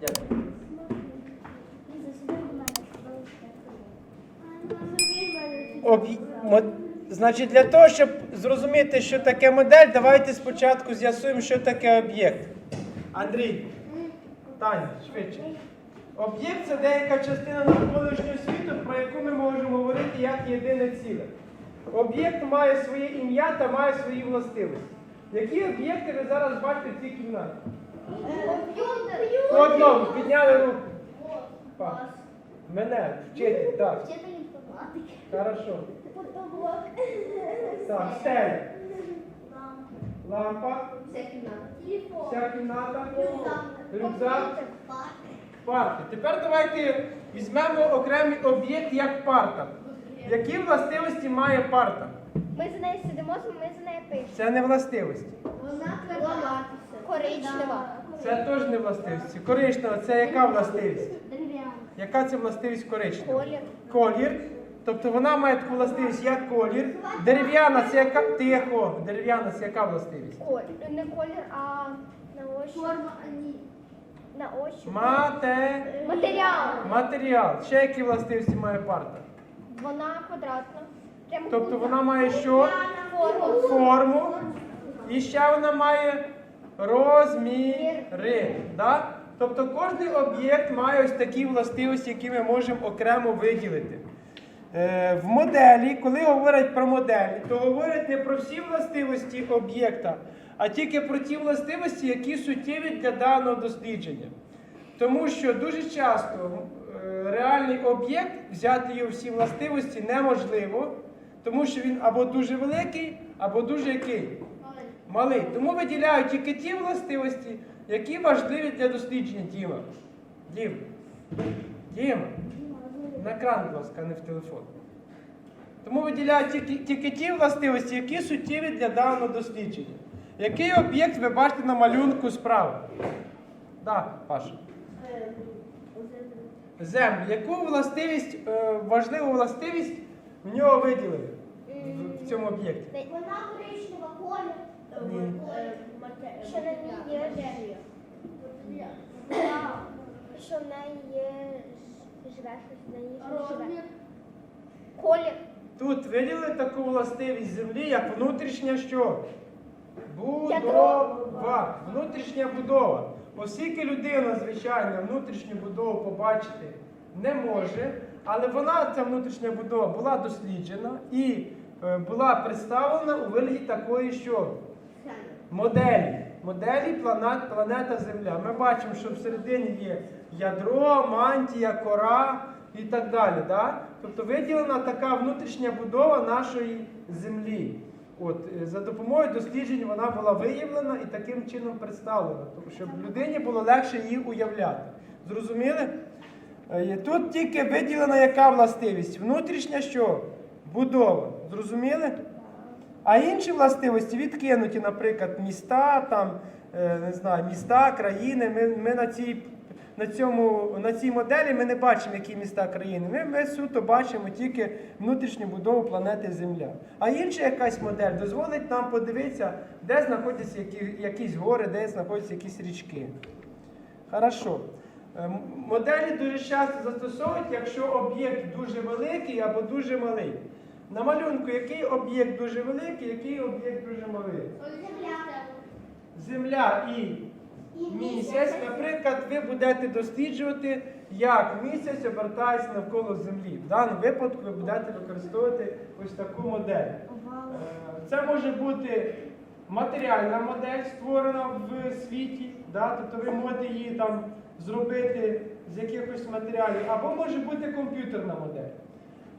Дякую. Значить, для того, щоб зрозуміти, що таке модель, давайте спочатку з'ясуємо, що таке об'єкт. Андрій, Таня, швидше. Об'єкт це деяка частина навколишнього світу, про яку ми можемо говорити як єдине ціле. Об'єкт має своє ім'я та має свої властивості. Які об'єкти ви зараз бачите в цій кімнаті? По одному, підняли руку. Па. Мене, вчитель, так. Хорошо. Так, стеля. Лампа, вся кімната, рюкзак, парти. Тепер давайте візьмемо окремий об'єкт як парта. Які властивості має парта? Ми за нею сидимо, ми за нею пишемо. Це не властивості. Вона коричнева. Це теж не властивості. Коричнева це яка властивість? Яка це властивість коричнева? Колір. Колір. Тобто вона має таку властивість, як колір. Дерев'яна це яка тихо. Дерев'яна це яка властивість? Колір. Не колір, а на ощупь. На ощупь. Мате. Матеріал. Матеріал. Ще які властивості має парта? Вона квадратна. Тобто вона має що? форму. І ще вона має розміри. Да? Тобто кожен об'єкт має ось такі властивості, які ми можемо окремо виділити. Е, В моделі, коли говорять про моделі, то говорять не про всі властивості об'єкта, а тільки про ті властивості, які суттєві для даного дослідження. Тому що дуже часто е, реальний об'єкт взяти його всі властивості неможливо, тому що він або дуже великий, або дуже який? Малий. Тому виділяють тільки ті властивості, які важливі для дослідження Діма. Дім. Діма. На екран, будь ласка, не в телефон. Тому виділяють тільки, тільки ті властивості, які суттєві для даного дослідження. Який об'єкт ви бачите на малюнку справа? Так, Паша. Землю. Яку властивість, е, важливу властивість в нього виділили в- цьому об'єкті? Вона коричнева колір. Що на ній є Що в неї є живе щось, в неї живе. Колір. Тут виділили таку властивість землі, як внутрішня що? Будова. Внутрішня будова. Оскільки людина, звичайно, внутрішню будову побачити не може, але вона, ця внутрішня будова, була досліджена і була представлена у вигляді такої що? Моделі. Моделі планет, планета Земля. Ми бачимо, що всередині є ядро, мантія, кора і так далі. Да? Тобто виділена така внутрішня будова нашої Землі. От, е, за допомогою досліджень вона була виявлена і таким чином представлена, щоб людині було легше її уявляти. Зрозуміли? Е, Тут тільки виділена яка властивість? Внутрішня що? Будова. Зрозуміли? А інші властивості відкинуті, наприклад, міста, там, е, не знаю, міста, країни. Ми, ми на, цій, на, цьому, на цій моделі ми не бачимо, які міста країни. Ми, ми суто бачимо тільки внутрішню будову планети Земля. А інша якась модель дозволить нам подивитися, де знаходяться які, якісь гори, де знаходяться якісь річки. Хорошо. Е, Моделі дуже часто застосовують, якщо об'єкт дуже великий або дуже малий. На малюнку який об'єкт дуже великий, який об'єкт дуже малий? Земля і місяць. Наприклад, ви будете досліджувати, як місяць обертається навколо Землі. В даному випадку ви будете використовувати ось таку модель. Е, Це може бути матеріальна модель, створена в світі, да? тобто ви можете її там зробити з якихось матеріалів, або може бути комп'ютерна модель.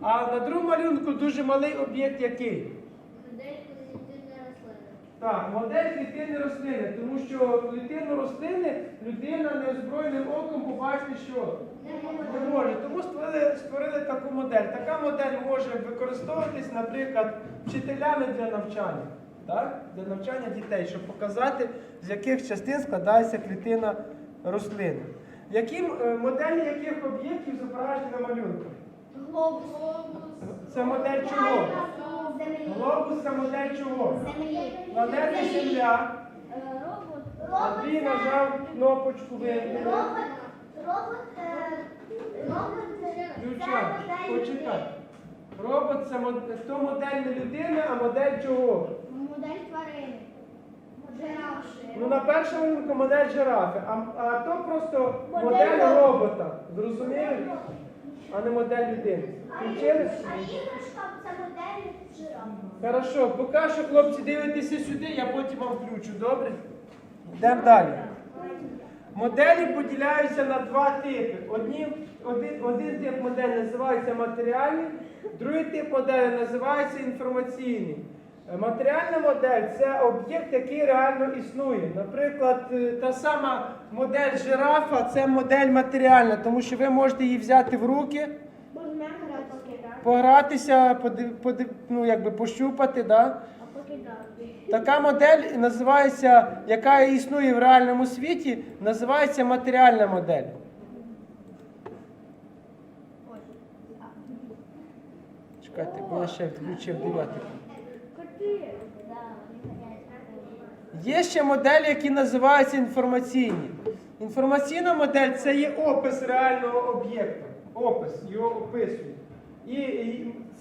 А на другому малюнку дуже малий об'єкт який? Так, модель клітини рослини, тому що клітину рослини людина неозброєним оком побачити, що не може. Тому створили, створили таку модель. Така модель може використовуватись, наприклад, вчителями для навчання. Так? Для навчання дітей, щоб показати, з яких частин складається клітина рослини. Які, е, моделі яких об'єктів зображені на малюнку? Глобус. Це модель чого? Глобус це модель чого? Землі. Планета Земля. Робот. Андрій нажав кнопочку вимкнути. Робот, робот, е, робот, це модель почекай. Робот це мод- то модель не людини, а модель чого? Модель тварини. Ну на першому ринку модель жирафи, а, а то просто Модель робота. Зрозуміли? А не модель людини. Включились? А іграшка це модель жирафа. Хорошо, поки що, хлопці, дивитеся сюди, я потім вам включу, добре? Йдемо далі. Моделі поділяються на два типи. Одні, один, один тип моделі називається матеріальний, другий тип моделі називається інформаційний. Матеріальна модель це об'єкт, який реально існує. Наприклад, е, та сама модель жирафа це модель матеріальна, тому що ви можете її взяти в руки, погратися, подив, подив, ну, якби пощупати. Да? Така модель називається, яка існує в реальному світі, називається матеріальна модель. Чекайте, бо я ще включив дев'ятий. Є ще моделі, які називаються інформаційні. Інформаційна модель це є опис реального об'єкта. Опис, його описують. І,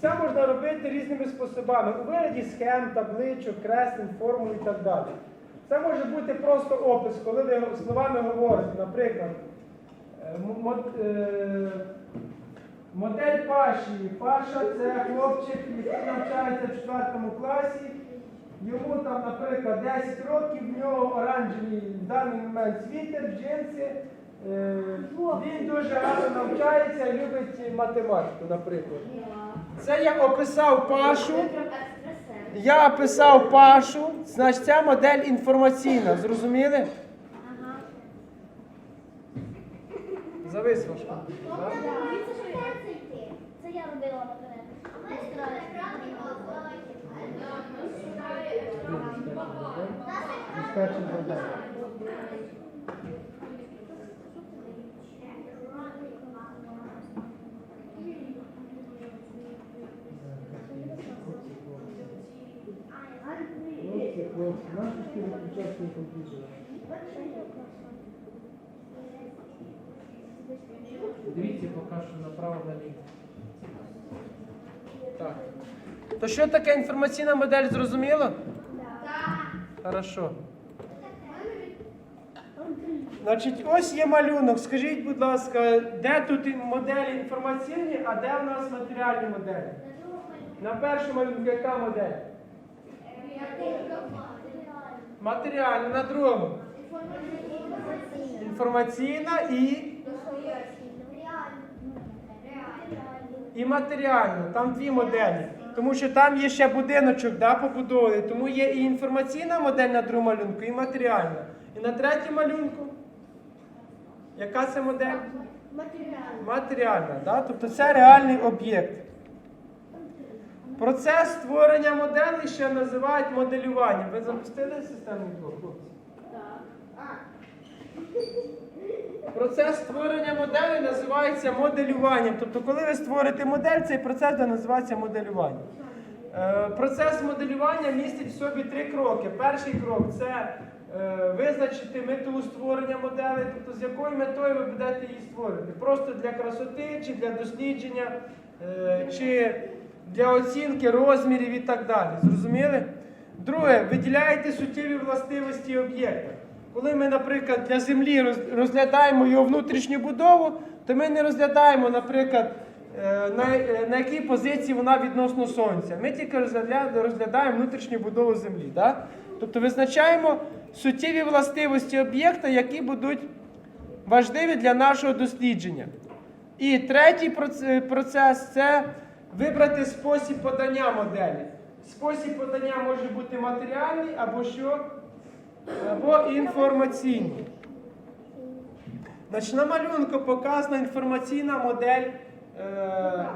це можна робити різними способами. У вигляді схем, табличок, креслень, формул і так далі. Це може бути просто опис, коли ви словами говорите, наприклад, е, е, модель Паші. Паша це хлопчик, який навчається в 4 класі. Йому там, наприклад, 10 років, в нього оранжевий в даний момент світер, джинси. Е, Він дуже гарно навчається, любить математику, наприклад. Це я описав Пашу. Я описав Пашу, значить ця модель інформаційна. Зрозуміли? Завис важко. Це я робила наперед. Хлопці, наші ж ти виключав свій комп'ютер. Дивіться поки що направо наліво. Так. То що таке інформаційна модель, зрозуміло? Хорошо. Значить, ось є малюнок. Скажіть, будь ласка, де тут моделі інформаційні, а де у нас матеріальні моделі? На першому малюнку яка модель? Матеріальна, на другому. Інформаційна і, і матеріальна. Там дві моделі. Тому що там є ще будиночок да, побудований. Тому є і інформаційна модель на другому малюнку, і матеріальна. І на третьому малюнку. Яка це модель? Матеріал. Матеріальна, да? тобто це реальний об'єкт. Процес створення моделей ще називають моделюванням. Ви запустили систему хлопці? Процес створення моделей називається моделюванням. Тобто, коли ви створите модель, цей процес буде називатися моделюванням. Е, Процес моделювання містить в собі три кроки. Перший крок це е, визначити мету створення моделі, тобто з якою метою ви будете її створювати. Просто для красоти, чи для дослідження, е, чи для оцінки розмірів і так далі. Зрозуміли? Друге, виділяєте суттєві властивості об'єкта. Коли ми, наприклад, для землі розглядаємо його внутрішню будову, то ми не розглядаємо, наприклад, е, на, е, на якій позиції вона відносно сонця. Ми тільки розглядаємо внутрішню будову землі. Да? Тобто визначаємо суттєві властивості об'єкта, які будуть важливі для нашого дослідження. І третій процес це вибрати спосіб подання моделі. Спосіб подання може бути матеріальний або що? Або інформаційний. Значить, на малюнку показана інформаційна модель, е,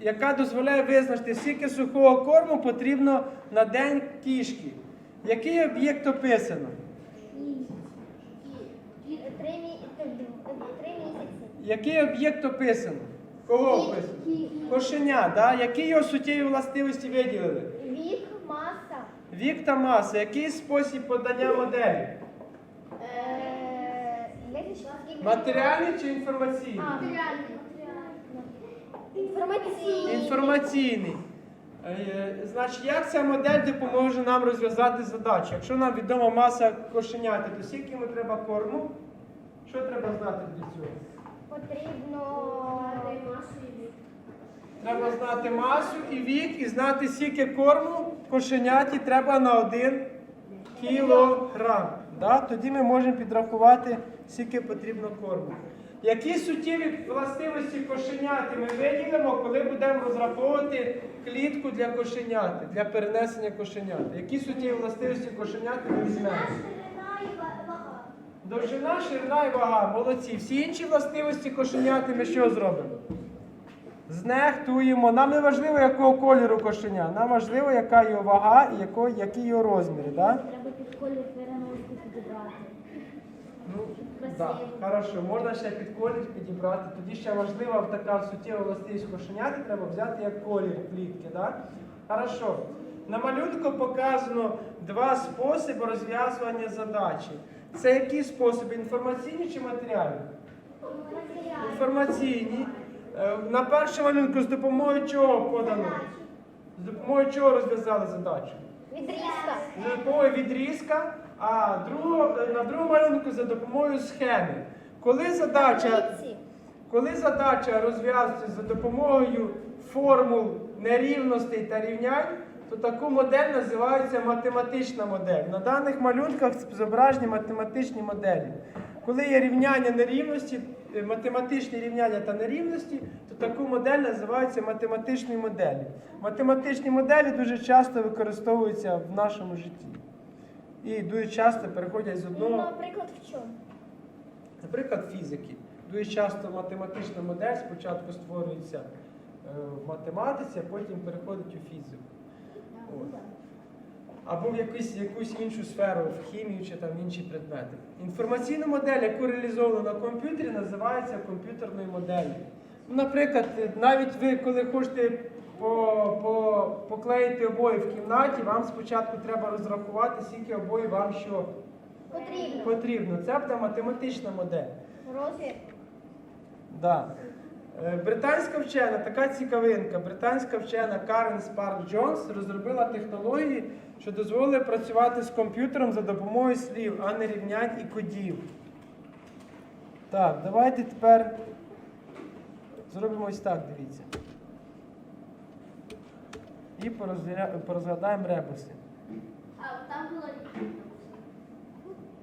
яка дозволяє визначити, скільки сухого корму потрібно на день кішки. Який об'єкт описано? Який об'єкт описано? Кого описано? Кошеня, да? які його суттєві властивості виділили? Вік, маса. Вік та маса. Який спосіб подання моделі? Матеріальний чи інформаційний? Інформаційний. Інформаційний. Е, Значить, як ця модель допоможе нам розв'язати задачу? Якщо нам відома маса кошеняти, то скільки йому треба корму? Що треба знати для цього? Потрібно Треба знати масу і вік, і знати, скільки корму кошеняті треба на один кілограм. Да? Тоді ми можемо підрахувати, скільки потрібно корму. Які суттєві властивості кошеняти ми виділимо, коли будемо розраховувати клітку для кошеняти, для перенесення кошеняти? Які суттєві властивості кошеняти ми візьмемо? Довжина, ширина і вага. Молодці. Всі інші властивості кошеняти ми що зробимо? Знехтуємо. Нам не важливо, якого кольору кошеня. Нам важливо, яка його вага і яко- які його розміри. Да? Треба під колір переносити підібрати. Ну, да, хорошо, можна ще під колір підібрати. Тоді ще важлива така суттєва властивість кошеняти, треба взяти як колір клітки. Да? Хорошо. На малюнку показано два способи розв'язування задачі. Це які способи? Інформаційні чи матеріальні? Інформаційні. Е, На першому малюнку з допомогою чого подано? З допомогою чого розв'язали задачу? Відрізка. За допомогою відрізка, а другого, на другому малюнку за допомогою схеми. Коли задача, коли задача розв'язується за допомогою формул нерівностей та рівнянь, то таку модель називається математична модель. На даних малюнках зображені математичні моделі. Коли є рівняння нерівності, е, математичні рівняння та нерівності, то таку модель називається математичною моделлю. Математичні моделі дуже часто використовуються в нашому житті. І дуже часто переходять з Ну, одного. наприклад, в чому? Наприклад, фізики. Дуже часто математична модель спочатку створюється е, в математиці, а потім переходить у фізику. От. Або в якусь, якусь іншу сферу, в хімію чи там інші предмети. Інформаційна модель, яку реалізовано на комп'ютері, називається комп'ютерною моделлю. Ну, наприклад, навіть ви, коли хочете по, по, поклеїти обої в кімнаті, вам спочатку треба розрахувати, скільки обої вам що Потрібно. потрібно. Це буде математична модель. Розмір. Да. Е, Британська вчена, така цікавинка. Британська вчена Карен Спарк Джонс розробила технології, що дозволили працювати з комп'ютером за допомогою слів, а не рівнянь і кодів. Так, давайте тепер зробимо ось так, дивіться. І порозглядаємо ребуси. А там було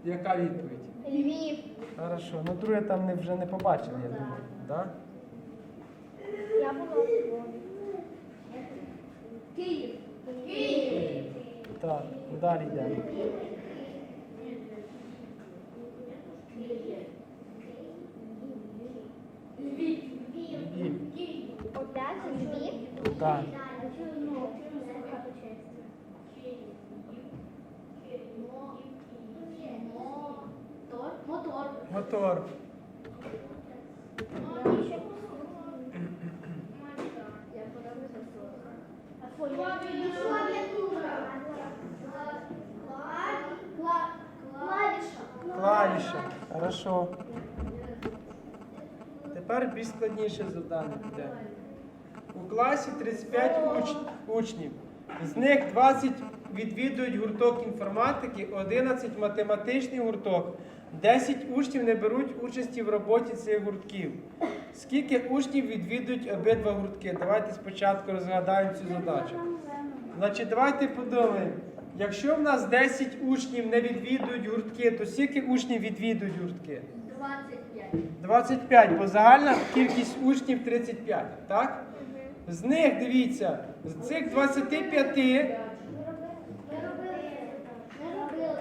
Яка відповідь? Львів. Хорошо. Ну друге там вже не побачили, я думаю. Да? Я була у Львові. Київ. Київ. Так, далі йдемо. Львів. Опять Львів. Так. Мотор. Мотор. Клавіша. Хорошо. Тепер більш складніше завдання буде. У класі 35 уч- учнів. З них 20 відвідують гурток інформатики, 11 математичний гурток, 10 учнів не беруть участі в роботі цих гуртків. Скільки учнів відвідують обидва гуртки? Давайте спочатку розгадаємо цю задачу. Значить, давайте подумаємо. Якщо в нас 10 учнів не відвідують гуртки, то скільки учнів відвідують гуртки? 25. 25, бо загальна кількість учнів 35, так? З них, дивіться, з цих 25 Ми робили. Ми робили.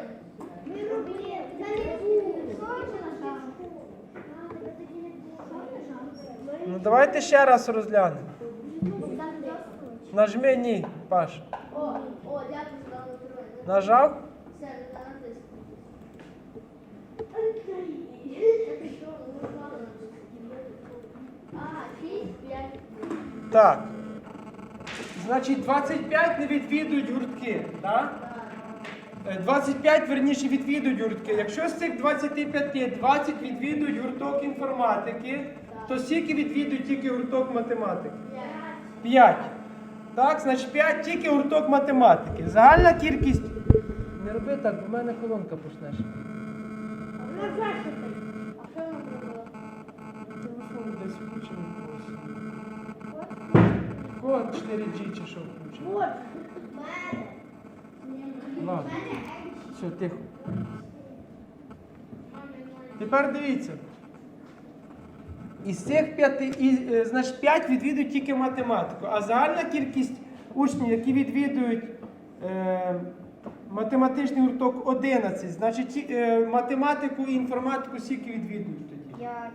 Ми робили. Це не було. Ну давайте ще раз розглянемо. Нажми ні, Паш. О, о, дякую, сказали троє. Нажав? Все, натисни. Це що, ладно. А, 6, 5. Так. Значить, 25 не відвідують гуртки, так? Е, 25 верніше відвідують гуртки. Якщо з цих 25 20 відвідують гурток інформатики, то скільки відвідують тільки гурток математики? 5. Так, значить 5 тільки гурток математики. Загальна кількість. Не роби так, бо в мене колонка почнеш. Десь включений когось. Кого 4G чи що включений? Ладно. Все, тихо. Тепер дивіться. Із цих п'яти, і, е, значить, п'ять відвідують тільки математику, а загальна кількість учнів, які відвідують е, математичний гурток 11, значить е, математику і інформатику скільки відвідують тоді? П'ять.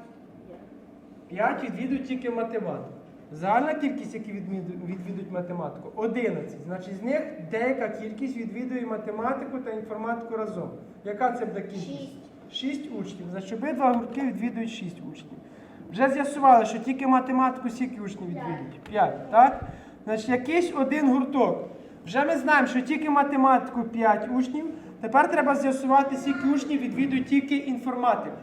5 відвідують тільки математику. Загальна кількість, які відміду- відвідують математику, 11. Значить, з них деяка кількість відвідує математику та інформатику разом. Яка це буде кількість? 6 учнів. Значить, обидва гуртки відвідують 6 учнів. Вже з'ясували, що тільки математику скільки учнів відвідують? 5. Так? Значить, якийсь один гурток. Вже ми знаємо, що тільки математику 5 учнів. Тепер треба з'ясувати, скільки учнів відвідують тільки інформатику.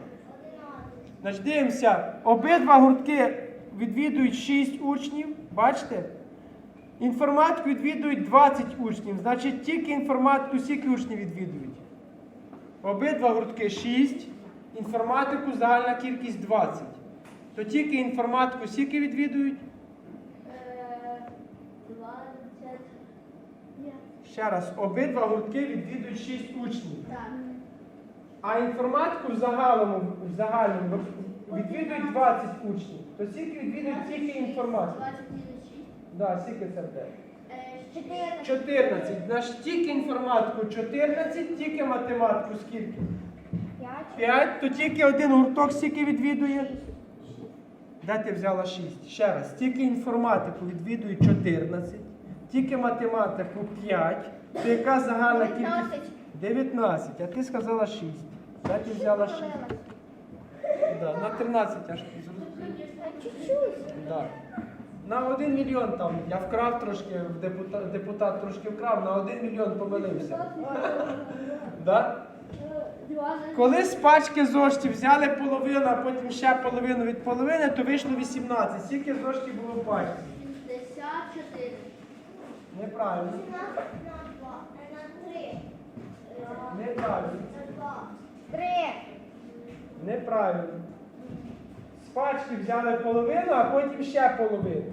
Значить, дивимося, обидва гуртки відвідують 6 учнів, бачите? Інформатику відвідують 20 учнів. Значить, тільки інформатику скільки учнів відвідують? Обидва гуртки 6, інформатику загальна кількість 20. То тільки інформатику скільки відвідують? Ще раз, обидва гуртки відвідують 6 учнів. А інформатику в загальному, в загальному відвідують 20 учнів. То скільки відвідують тільки інформатику? Да, скільки це буде? Чотири. 14. Значить, тільки інформатику 14, тільки математику скільки? П'ять. 5, то тільки один гурток скільки відвідує? Де ти взяла 6? Ще раз, тільки інформатику відвідує 14, тільки математику 5, то яка загальна кількість? 19, а ти сказала 6. Де ти взяла 6? Да, на 13 аж Да. На 1 мільйон там. Я вкрав трошки, депутат, депутат трошки вкрав, на 1 мільйон помилився. Да? Коли з пачки зоштів взяли половину, а потім ще половину від половини, то вийшло 18. Скільки зоштів було в пачці? Неправильно. Неправильно. Три. Неправильно. З пачки взяли половину, а потім ще половину.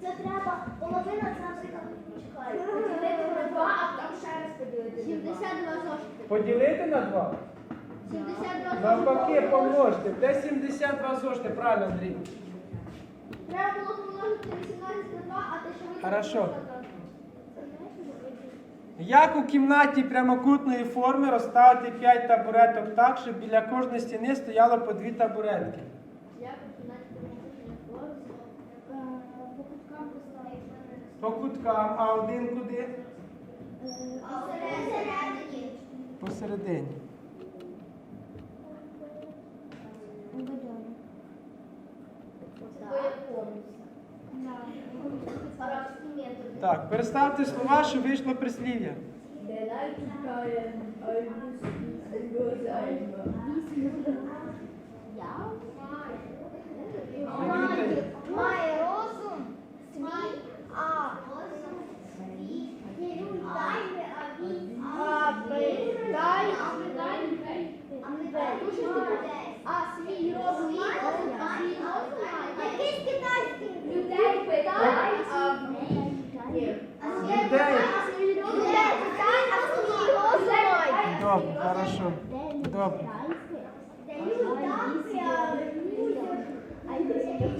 Це треба половина, це наприклад. Поділити на два, а там ще раз поділити. 72 зошити. Поділити на 2. 72 Навпаки, помножте. Де 72 зошти? Правильно, Андрій. Треба було помножити 18 на 2, а ще вийшов. Хорошо. Як у кімнаті прямокутної форми розставити 5 табуреток так, щоб біля кожної стіни стояло по 2 табуретки? По куткам поставити. По куткам, а один куди? А всередині? Посередині. Так, переставте слова, щоб вийшло прислів'я. Має, має розум, свій, а а питай, а свій розум. Якийсь китайський людей питай, а Людей. Питай, а свій розум. Добре, хорошо. Добре.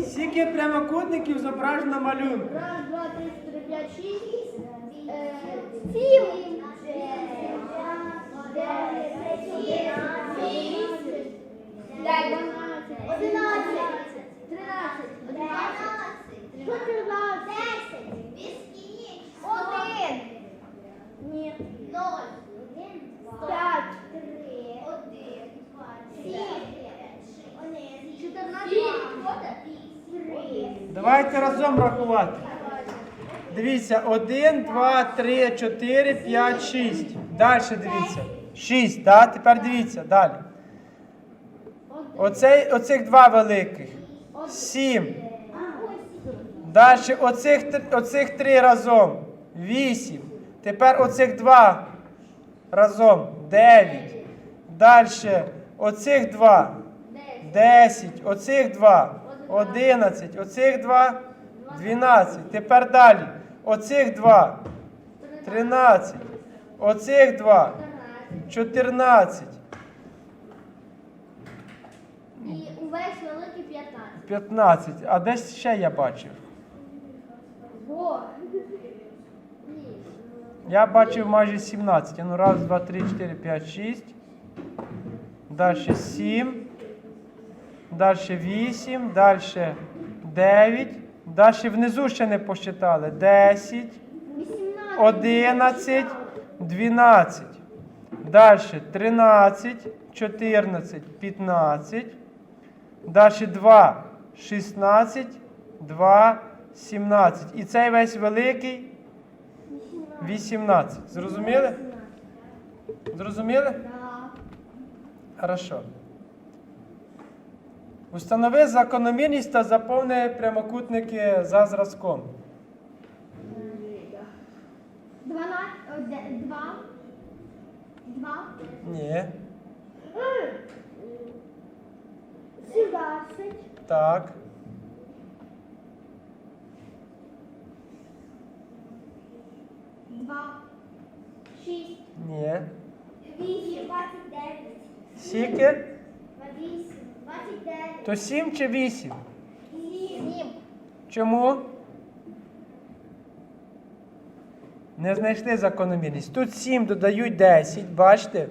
Скільки прямокутників зображено на малюнку? Раз, два, три, чотири, п'ять, шість. Сім. Дев'ять, вісім, дев'ять, одинадцять, тринадцять, одинадцять, чотирнадцять, один. Ні. Ноль. П'ять. Один. Сім. Чотирнадцять. Три. Давайте разом рахувати. Дивіться, 1, 2, 3, 4, 5, 6. Далі дивіться. 6, так? Тепер дивіться, далі. Оцей, оцих два великих. 7. Далі оцих, оцих три разом. 8. Тепер оцих два разом. 9. Далі оцих два. 10. Оцих два. 11. Оцих два. 12. Тепер далі. Оцих два. 13. Оцих два. 14. І увесь великий 15. 15. А десь ще я бачив. Я бачив майже 17. Ну, раз, два, три, чотири, п'ять, шість. Далі 7. Далі 8. Далі 9. Далі внизу ще не посчитали. 10. 18. 11, 12. Далі 13, 14, 15. Далі 2, 16, 2, 17. І цей весь великий 18. Зрозуміли? Зрозуміли? Хорошо. Установи закономірність та заповни прямокутники за зразком. 12, о, де- два. Два. Ні. 17. Так. Два. Шість. Ні. Вісім. Двадцять дев'ять. Скільки? Вісім. Двадцять дев'ять. То 7 чи 8? Сім. Чому? Не знайшли закономірність. Тут 7 додають 10, бачите?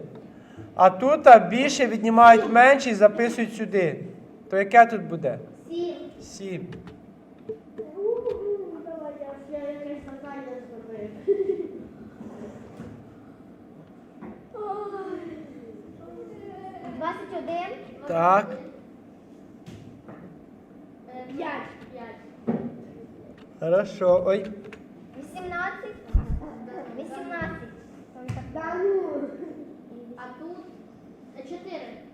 А тут більше віднімають менше і записують сюди. То яке тут буде? Сім. 7. Давай, я якесь завдання. Двадцять один. Так. П'ять. П'ять. Хорошо. Ой. Вісімнадцять. Вісімнадцять. Да ну. А тут е, чотири.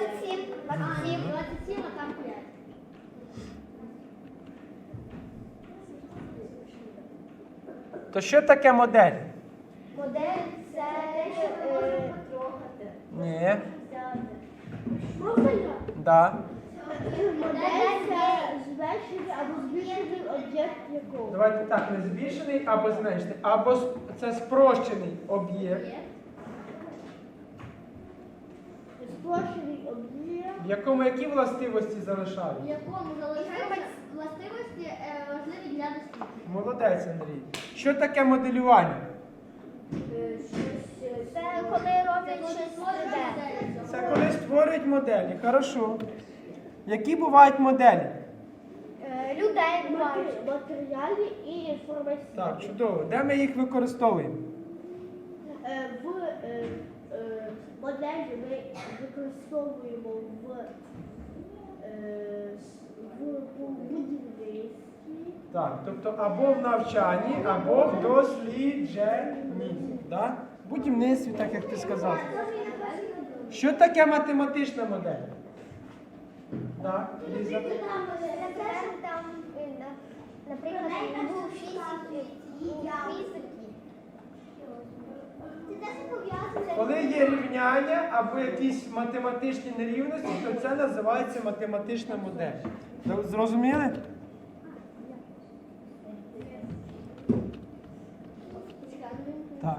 27, 27, 27, а там 5. То що таке модель? Модель це те, що ми е, е. можемо потрогати. Ні. Правильно? Да. Модель це зменшений або збільшений об'єкт якого. Давайте так, не збільшений або зменшений. Або це спрощений об'єкт. Сплошений якому які властивості залишають. В якому залишаються властивості е, важливі для дослідження. Молодець, Андрій. Що таке моделювання? Це коли роблять щось 3D. Це коли створюють моделі. Хорошо. Які бувають моделі? Е, Людей бувають. Матеріальні і інформаційні. Так, чудово. Де ми їх використовуємо? Е, В е, е, моделі ми використовуємо в, е, в будівництві. Так, тобто або в навчанні, або в дослідженні. Да? В будівництві, так як ти сказав. Що таке математична модель? Ліза? Наприклад, у фізики, фізики. Коли є рівняння або якісь математичні нерівності, то це називається математична модель. Зрозуміли? Так.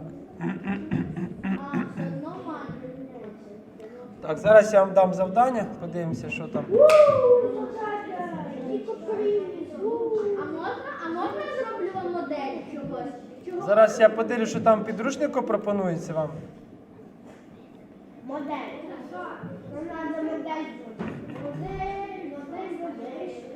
Так, зараз я вам дам завдання, подивимося, що там. А можна, а можна я зроблю вам модель чогось? Чого? Зараз я подивлюсь, що там підручнику пропонується вам. Модель. Нам треба модель. Модель, модель, модель.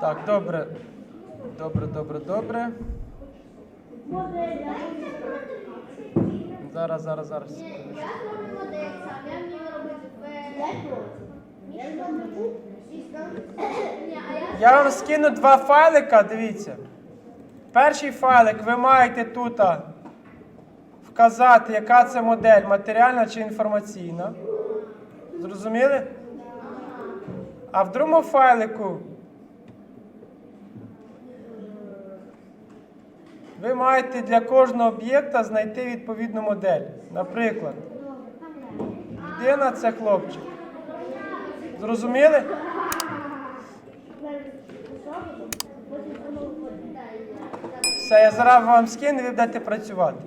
Так, добре. Добре, добре, добре. Модель. Зараз, зараз, зараз. Я зроблю модель сам, я вмію робити Я зроблю я вам скину два файлика, дивіться. Перший файлик ви маєте тут вказати, яка це модель, матеріальна чи інформаційна. Зрозуміли? А в другому файлику ви маєте для кожного об'єкта знайти відповідну модель. Наприклад, людина це хлопчик. Зрозуміли? Все, я зараз вам скину, і ви будете працювати.